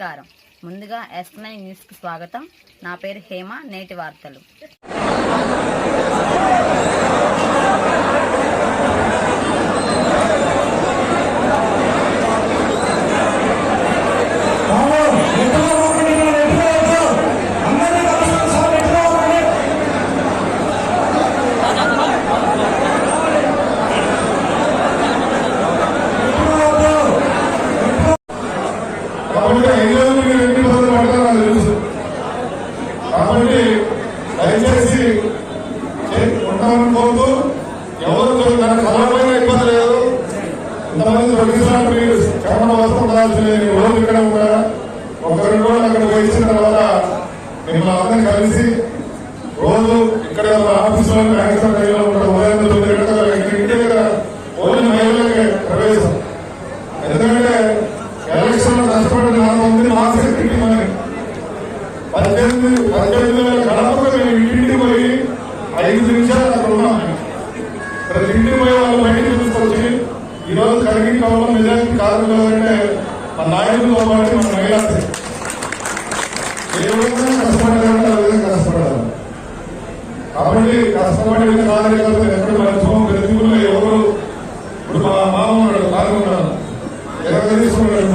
నమస్కారం. ముందుగా yes nine న్యూస్కి స్వాగతం. నా పేరు హేమ నేటి వార్తలు. కాబట్టి మీరు ఎన్ని ఇబ్బందులు పడతారో తెలుసు. కాబట్టి దయచేసి ఉంటామని కోరుతూ ఎవరు తన ఇబ్బంది లేదు. ఇంతమంది ప్రతిసారి మీరు వస్తూ ఉండాల్సిన రోజు ఇక్కడ ఉంటారా ఒక రెండు రోజులు అక్కడ పోయి తర్వాత మిమ్మల్ని అందరం కలిసి రోజు ఇక్కడ ఆఫీసులో బ్యాంక్ టైంలో ఉంటారు కష్టపడేది మనం ఉంది మా శక్తికి మనం పద్దెనిమిది పద్దెనిమిది వేల కడపకు మేము ఇంటింటి పోయి ఐదు నిమిషాలు అక్కడ ఉన్నాం. ప్రతి ఇంటికి పోయి వాళ్ళు బయటకు తీసుకొచ్చి ఈరోజు కడిగి కావడం నిజానికి కాదు అంటే మన నాయకులతో పాటు మన మహిళా ఏ విధంగా కష్టపడాలంటే ఆ విధంగా కష్టపడాలి. కాబట్టి కష్టపడే కార్యకర్తలు ఎక్కడ మర్చిపోం ప్రతికూలంగా ఎవరు? ఇప్పుడు మా మామ ఉన్నాడు పాల్గొన్నాడు ఎక్కడ తీసుకున్నాడు